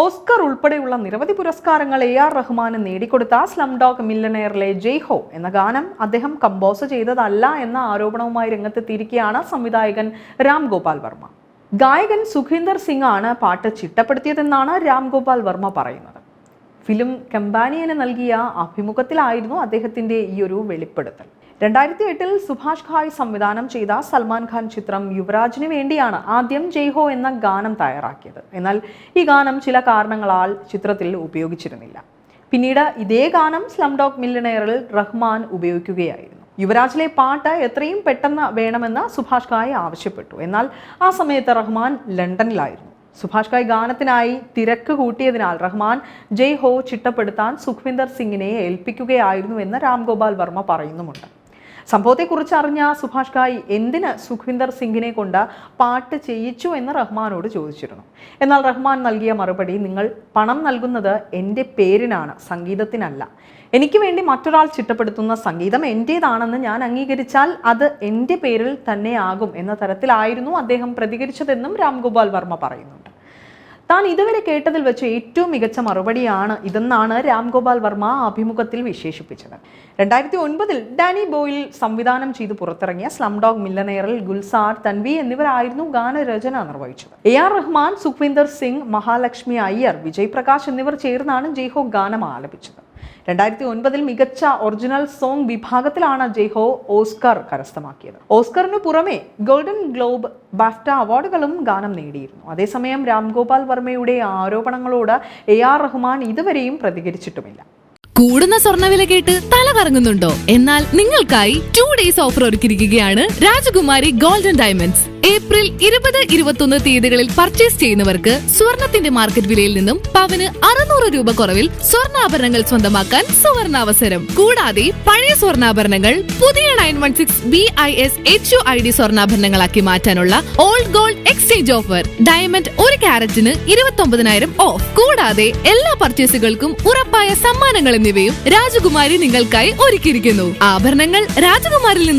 Oscar ഉൾപ്പെടെയുള്ള നിരവധി പുരസ്കാരങ്ങൾ എ ആർ റഹ്മാന് നേടിക്കൊടുത്ത സ്ലം ഡോഗ് മില്ലനെയറിലെ ജയ് ഹോ എന്ന ഗാനം അദ്ദേഹം കമ്പോസ് ചെയ്തതല്ല എന്ന ആരോപണവുമായി രംഗത്തെത്തിയിരിക്കുകയാണ് സംവിധായകൻ രാം ഗോപാൽ വർമ്മ. ഗായകൻ സുഖീന്ദർ സിംഗ് ആണ് പാട്ട് ചിട്ടപ്പെടുത്തിയതെന്നാണ് രാം ഗോപാൽ വർമ്മ പറയുന്നത്. ഫിലിം കമ്പാനിയന് നൽകിയ അഭിമുഖത്തിലായിരുന്നു അദ്ദേഹത്തിന്റെ ഈ ഒരു വെളിപ്പെടുത്തൽ. രണ്ടായിരത്തി എട്ടിൽ സുഭാഷ് ഖായ് സംവിധാനം ചെയ്ത സൽമാൻ ഖാൻ ചിത്രം യുവരാജിന് വേണ്ടിയാണ് ആദ്യം ജയ്ഹോ എന്ന ഗാനം തയ്യാറാക്കിയത്. എന്നാൽ ഈ ഗാനം ചില കാരണങ്ങളാൽ ചിത്രത്തിൽ ഉപയോഗിച്ചിരുന്നില്ല. പിന്നീട് ഇതേ ഗാനം സ്ലം ഡോഗ് മില്ലനെയറിൽ റഹ്മാൻ ഉപയോഗിക്കുകയായിരുന്നു. യുവരാജിലെ പാട്ട് എത്രയും പെട്ടെന്ന് വേണമെന്ന് സുഭാഷ് ഖായ് ആവശ്യപ്പെട്ടു. എന്നാൽ ആ സമയത്ത് റഹ്മാൻ ലണ്ടനിലായിരുന്നു. സുഭാഷ് ഖായ് ഗാനത്തിനായി തിരക്ക് കൂട്ടിയതിനാൽ റഹ്മാൻ ജയ് ഹോ ചിട്ടപ്പെടുത്താൻ സുഖ്വിന്ദർ സിംഗിനെ ഏൽപ്പിക്കുകയായിരുന്നു എന്ന് രാംഗോപാൽ വർമ്മ പറയുന്നുമുണ്ട്. സംഭവത്തെക്കുറിച്ച് അറിഞ്ഞ സുഭാഷ് ഗായ് എന്തിന് സുഖ്വിന്ദർ സിംഗിനെ കൊണ്ട് പാട്ട് ചെയ്യിച്ചു എന്ന് റഹ്മാനോട് ചോദിച്ചിരുന്നു. എന്നാൽ റഹ്മാൻ നൽകിയ മറുപടി നിങ്ങൾ പണം നൽകുന്നത് എന്റെ പേരിനാണ് സംഗീതത്തിനല്ല. എനിക്ക് വേണ്ടി മറ്റൊരാൾ ചിട്ടപ്പെടുത്തുന്ന സംഗീതം എന്റേതാണെന്ന് ഞാൻ അംഗീകരിച്ചാൽ അത് എന്റെ പേരിൽ തന്നെയാകും എന്ന തരത്തിലായിരുന്നു അദ്ദേഹം പ്രതികരിച്ചതെന്നും രാംഗോപാൽ വർമ്മ പറയുന്നുണ്ട് താൻ ഇതുവരെ കേട്ടതിൽ വെച്ച് ഏറ്റവും മികച്ച മറുപടിയാണ് ഇതെന്നാണ് രാംഗോപാൽ വർമ്മ അഭിമുഖത്തിൽ വിശേഷിപ്പിച്ചത്. രണ്ടായിരത്തി ഒൻപതിൽ ഡാനി ബോയിൽ സംവിധാനം ചെയ്ത് പുറത്തിറങ്ങിയ സ്ലം ഡോഗ് മില്ലനെയറിൽ ഗുൽസാർ തൻവി എന്നിവരായിരുന്നു ഗാനരചന നിർവഹിച്ചത്. എ ആർ റഹ്മാൻ സുഖ്വിന്ദർ സിംഗ് മഹാലക്ഷ്മി അയ്യർ വിജയ് പ്രകാശ് എന്നിവർ ചേർന്നാണ് ജയ്ഹോ ഗാനം ആലപിച്ചത്. രണ്ടായിരത്തി ഒൻപതിൽ മികച്ച ഒറിജിനൽ സോങ് വിഭാഗത്തിലാണ് ജയ്ഹോ ഓസ്കർ കരസ്ഥമാക്കിയത്. ഓസ്കറിനു പുറമെ ഗോൾഡൻ ഗ്ലോബ് ബാഫ്റ്റ അവാർഡുകളും ഗാനം നേടിയിരുന്നു. അതേസമയം രാംഗോപാൽ വർമ്മയുടെ ആരോപണങ്ങളോട് എ ആർ റഹ്മാൻ ഇതുവരെയും പ്രതികരിച്ചിട്ടുമില്ല. കൂടുന്ന സ്വർണവില കേട്ട് തല കറങ്ങുന്നുണ്ടോ? എന്നാൽ നിങ്ങൾക്കായി ടു ഡേയ്സ് ഓഫർ ഒരുക്കിയിരിക്കുകയാണ് രാജകുമാരി ഗോൾഡൻ ഡയമണ്ട്സ്. ഏപ്രിൽ ഇരുപത് ഇരുപത്തൊന്ന് തീയതികളിൽ പർച്ചേസ് ചെയ്യുന്നവർക്ക് സ്വർണത്തിന്റെ മാർക്കറ്റ് വിലയിൽ നിന്നും പവന് അറുന്നൂറ് രൂപ കുറവിൽ സ്വർണാഭരണങ്ങൾ സ്വന്തമാക്കാൻ സുവർണാവസരം. കൂടാതെ പഴയ സ്വർണാഭരണങ്ങൾ പുതിയ nine one six B I S H U I D സ്വർണാഭരണങ്ങളാക്കി മാറ്റാനുള്ള old gold exchange offer. Diamond ഒരു ക്യാരറ്റിന് ഇരുപത്തി ഒമ്പതിനായിരം ഓഫ്. കൂടാതെ എല്ലാ പർച്ചേസുകൾക്കും ഉറപ്പായ സമ്മാനങ്ങൾ എന്നിവയും രാജകുമാരി നിങ്ങൾക്കായി ഒരുക്കിയിരിക്കുന്നു. ആഭരണങ്ങൾ രാജകുമാരിൽ നിന്ന്